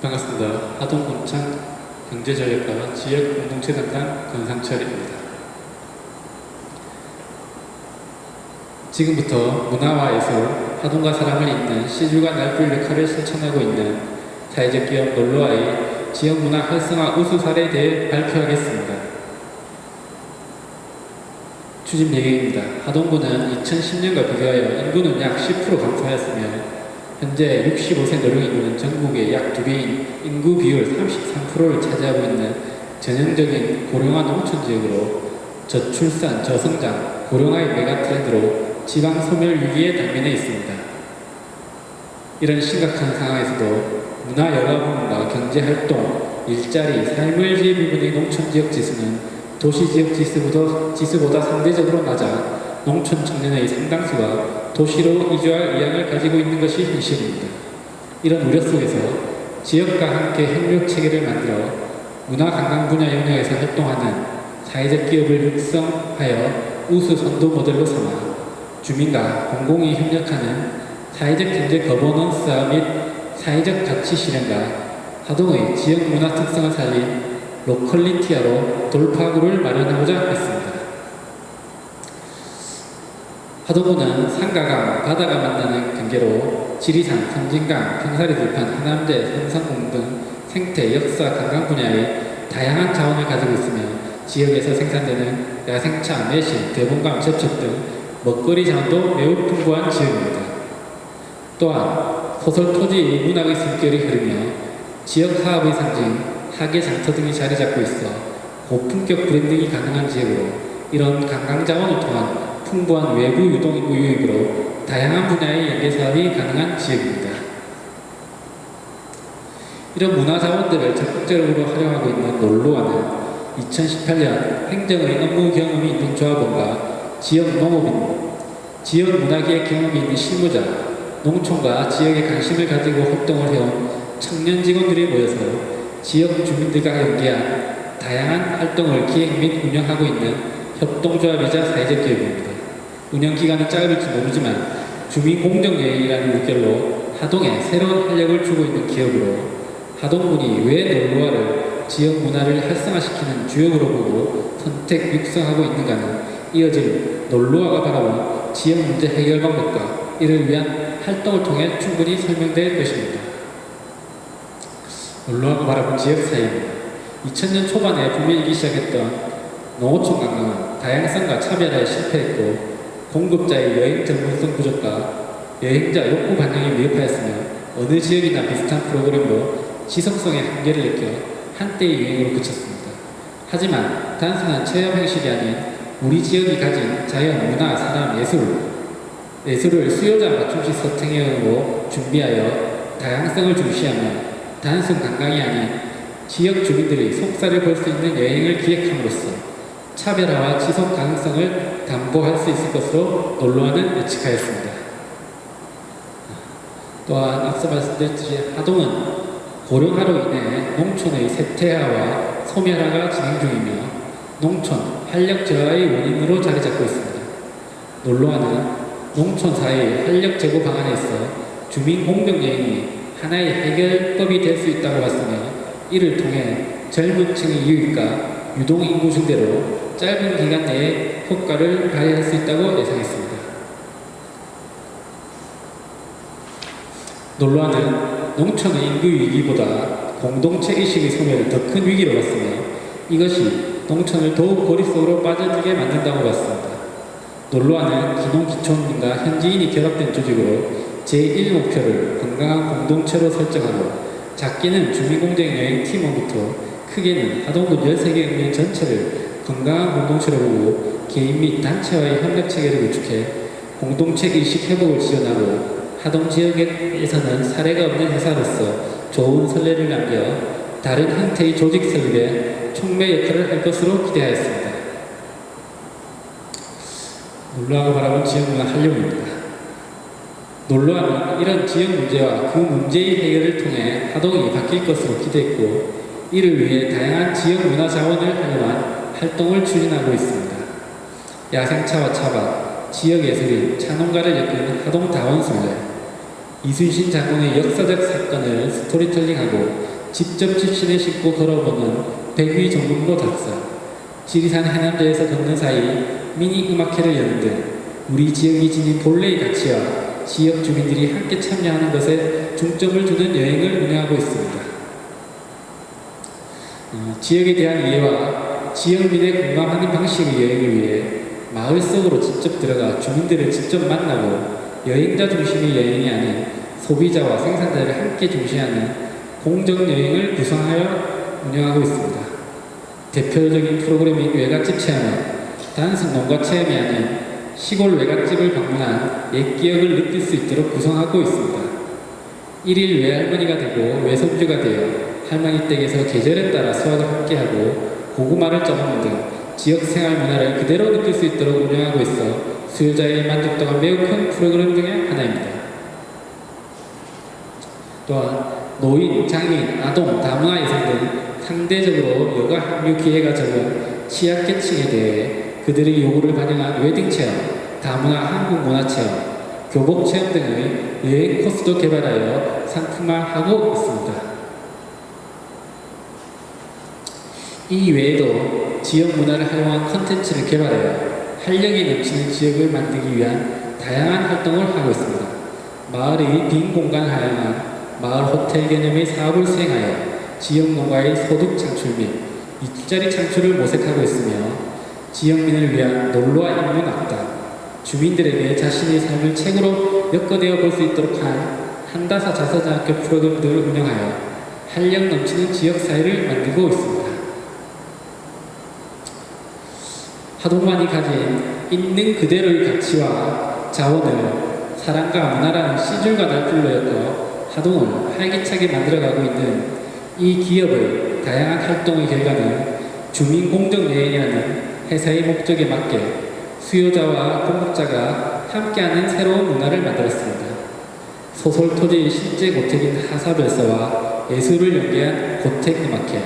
반갑습니다. 하동군청 경제전략과 지역 공동체 담당 권상철입니다. 지금부터 문화와 예술, 하동과 사람을 잇는 시주가 날풀 역할을 실천하고 있는 사회적 기업 놀러와의 지역 문화 활성화 우수 사례에 대해 발표하겠습니다. 추진 배경입니다. 하동구는 2010년과 비교하여 인구는 약 10% 감소하였으며 현재 65세 노령인구는 전국의 약 2배인 인구 비율 33%를 차지하고 있는 전형적인 고령화 농촌 지역으로 저출산, 저성장, 고령화의 메가 트렌드로 지방 소멸 위기에 당면해 있습니다. 이런 심각한 상황에서도 문화 여가 부문과 경제 활동, 일자리, 삶의 질 부분의 농촌 지역 지수는 도시 지역 지수보다, 지수보다 상대적으로 낮아 농촌 청년의 상당수가 도시로 이주할 의향을 가지고 있는 것이 현실입니다. 이런 우려 속에서 지역과 함께 협력 체계를 만들어 문화 관광 분야 영역에서 활동하는 사회적 기업을 육성하여 우수 선도 모델로 삼아 주민과 공공이 협력하는 사회적 경제 거버넌스와 및 사회적 가치 실현과 하동의 지역 문화 특성을 살린 로컬리티아로 돌파구를 마련하고자 했습니다. 하동구는 산과 강, 바다가 만나는 경계로 지리산, 선진강, 평사리 들판, 하남대, 삼성공 등 생태, 역사, 관광 분야의 다양한 자원을 가지고 있으며 지역에서 생산되는 야생차, 매실, 대봉감, 제첩 등 먹거리 자원도 매우 풍부한 지역입니다. 또한 소설 토지의 문학의 숨결이 흐르며 지역 사업의 상징, 하계 장터 등이 자리 잡고 있어 고품격 브랜딩이 가능한 지역으로 이런 관광 자원을 통한 풍부한 외부 유동 인구 유입으로 다양한 분야의 연계 사업이 가능한 지역입니다. 이런 문화 자원들을 적극적으로 활용하고 있는 놀로와는 2018년 행정의 업무 경험이 있는 조합원과 지역 농업인, 지역 문화기의 경험이 있는 실무자, 농촌과 지역에 관심을 가지고 활동을 해온 청년 직원들이 모여서 지역 주민들과 연계한 다양한 활동을 기획 및 운영하고 있는 협동조합이자 사회적 기업입니다. 운영 기간은 짧을지 모르지만 주민공정여행이라는 물결로 하동에 새로운 활력을 주고 있는 기업으로 하동군이 왜 놀러와를 지역 문화를 활성화시키는 주역으로 보고 선택 육성하고 있는가는 이어질 놀러와가 바라본 지역 문제 해결 방법과 이를 위한 활동을 통해 충분히 설명될 것입니다. 놀러와가 바라본 지역 사회입니다. 2000년 초반에 붐일기 시작했던 농어촌 관광은 다양성과 차별화에 실패했고 공급자의 여행 전문성 부족과 여행자 욕구 반영에 미흡하였으며 어느 지역이나 비슷한 프로그램도 지속성의 한계를 느껴 한때의 유행으로 그쳤습니다. 하지만 단순한 체험 형식이 아닌 우리 지역이 가진 자연, 문화, 사람, 예술, 예술을 수요자 맞춤식 서팅형으로 준비하여 다양성을 중시하며 단순 관광이 아닌 지역 주민들이 속살을 볼 수 있는 여행을 기획함으로써 차별화와 지속 가능성을 담보할 수 있을 것으로 논로와는 예측하였습니다. 또한 앞서 말씀드렸듯이 하동은 고령화로 인해 농촌의 세태화와 소멸화가 진행 중이며 농촌 활력 저하의 원인으로 자리 잡고 있습니다. 논로와는 농촌 사회의 활력 제고 방안에 있어 주민 공정 여행이 하나의 해결법이 될 수 있다고 봤으며 이를 통해 젊은 층의 유입과 유동 인구 증대로 짧은 기간 내에 효과를 발휘할 수 있다고 예상했습니다. 논란은 농촌의 인구 위기보다 공동체 의식의 소멸을 더 큰 위기로 봤으며 이것이 농촌을 더욱 고립 속으로 빠져들게 만든다고 봤습니다. 논란은 기농 기촌과 현지인이 결합된 조직으로 제1목표를 건강한 공동체로 설정하고 작게는 주민공정여행 팀원부터 크게는 하동군 13개 읍면 전체를 건강한 공동체로 보고 개인 및 단체와의 협력 체계를 구축해 공동체 의식 회복을 지원하고 하동 지역에서는 사례가 없는 회사로서 좋은 선례를 남겨 다른 형태의 조직 설립에 촉매 역할을 할 것으로 기대하였습니다. 놀라고 바라본 지역문화 활용입니다. 놀러와는 이런 지역 문제와 그 문제의 해결을 통해 하동이 바뀔 것으로 기대했고 이를 위해 다양한 지역 문화 자원을 활용한 활동을 추진하고 있습니다. 야생차와 차박, 지역 예술인, 차농가를 엮은 하동 다원술래, 이순신 장군의 역사적 사건을 스토리텔링하고 직접 집신을 신고 걸어보는 백위 전문고 답사, 지리산 해남대에서 걷는 사이 미니 음악회를 여는 등 우리 지역이 지닌 본래의 가치와 지역 주민들이 함께 참여하는 것에 중점을 두는 여행을 운영하고 있습니다. 어, 지역에 대한 이해와 지역민의 공감하는 방식의 여행을 위해 마을 속으로 직접 들어가 주민들을 직접 만나고 여행자 중심의 여행이 아닌 소비자와 생산자를 함께 중시하는 공정 여행을 구성하여 운영하고 있습니다. 대표적인 프로그램인 외갓집 체험은 단순 농가 체험이 아닌 시골 외갓집을 방문한 옛 기억을 느낄 수 있도록 구성하고 있습니다. 일일 외할머니가 되고 외손주가 되어 할머니 댁에서 계절에 따라 수확을 함께하고 고구마를 쪄먹는 등 지역 생활 문화를 그대로 느낄 수 있도록 운영하고 있어 수요자의 만족도가 매우 큰 프로그램 중에 하나입니다. 또한 노인, 장애인, 아동, 다문화 여성 등 상대적으로 여가 합류 기회가 적은 취약계층에 대해 그들의 요구를 반영한 웨딩 체험, 다문화 한국 문화 체험, 교복 체험 등의 여행 코스도 개발하여 상품화하고 있습니다. 이 외에도 지역 문화를 활용한 컨텐츠를 개발하여 활력이 넘치는 지역을 만들기 위한 다양한 활동을 하고 있습니다. 마을의 빈 공간을 활용한 마을 호텔 개념의 사업을 수행하여 지역 농가의 소득 창출 및 일자리 창출을 모색하고 있으며 지역민을 위한 놀러와 인문 확단, 주민들에게 자신의 삶을 책으로 엮어내어 볼 수 있도록 한 한다사 자서장학교 프로그램 등을 운영하여 활력 넘치는 지역 사회를 만들고 있습니다. 하동만이 가진 있는 그대로의 가치와 자원을 사랑과 문화라는 씨줄과 날줄로 엮어 하동을 활기차게 만들어가고 있는 이 기업의 다양한 활동의 결과는 주민공정여행이라는 회사의 목적에 맞게 수요자와 공급자가 함께하는 새로운 문화를 만들었습니다. 소설 토지의 실제 고택인 하사별사와 예술을 연계한 고택 음악회,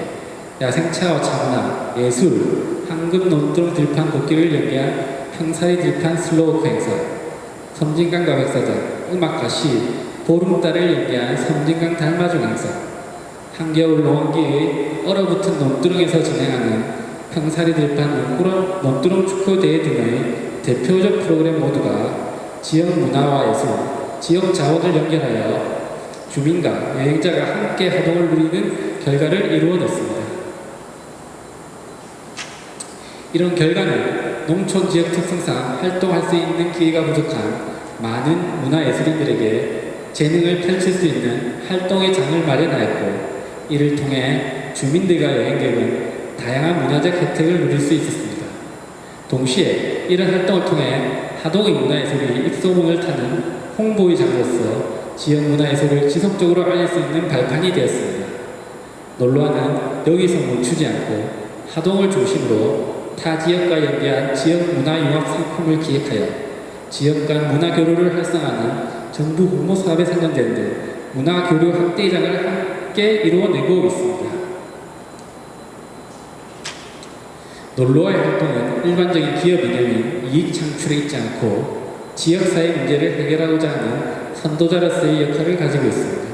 야생차와 차문화, 예술, 황금 논두렁 들판 걷기를 연계한 평사리 들판 슬로우크 행사, 섬진강 백사장, 음악가시, 보름달을 연계한 섬진강 달마중 행사, 한겨울 노원기의 얼어붙은 논두렁에서 진행하는 평사리 들판 논두렁, 논두렁 축구대회 등의 대표적 프로그램 모두가 지역 문화와 예술, 지역 자원을 연결하여 주민과 여행자가 함께 활동을 누리는 결과를 이루어냈습니다. 이런 결과는 농촌 지역 특성상 활동할 수 있는 기회가 부족한 많은 문화예술인들에게 재능을 펼칠 수 있는 활동의 장을 마련하였고 이를 통해 주민들과 여행객은 다양한 문화적 혜택을 누릴 수 있었습니다. 동시에 이런 활동을 통해 하동의 문화예술이 입소문을 타는 홍보의 장으로서 지역 문화예술을 지속적으로 알릴 수 있는 발판이 되었습니다. 놀러와는 여기서 멈추지 않고 하동을 중심으로 타 지역과 연계한 지역 문화 융합 상품을 기획하여 지역 간 문화 교류를 활성화하는 정부 공모 사업에 상관된 등 문화 교류 확대장을 함께 이루어내고 있습니다. 놀러와의 활동은 일반적인 기업 이념인 이익 창출에 있지 않고 지역사회 문제를 해결하고자 하는 선도자로서의 역할을 가지고 있습니다.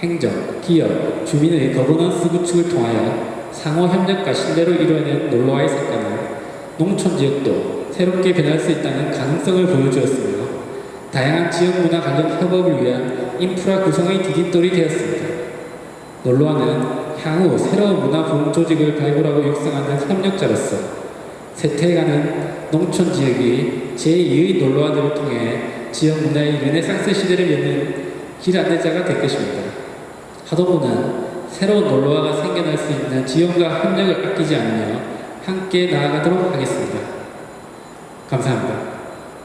행정, 기업, 주민의 거버넌스 구축을 통하여 상호 협력과 신뢰로 이루어낸 놀러와의 사건은 농촌 지역도 새롭게 변할 수 있다는 가능성을 보여주었으며 다양한 지역 문화 관련 협업을 위한 인프라 구성의 디딤돌이 되었습니다. 놀러와는 향후 새로운 문화 부흥 조직을 발굴하고 육성하는 협력자로서 세태가는 농촌 지역이 제2의 놀러와들을 통해 지역 문화의 르네상스 시대를 여는 길 안내자가 될 것입니다. 하도부는 새로운 놀러와가 생겨날 수 있는 지원과 협력을 아끼지 않으며 함께 나아가도록 하겠습니다. 감사합니다.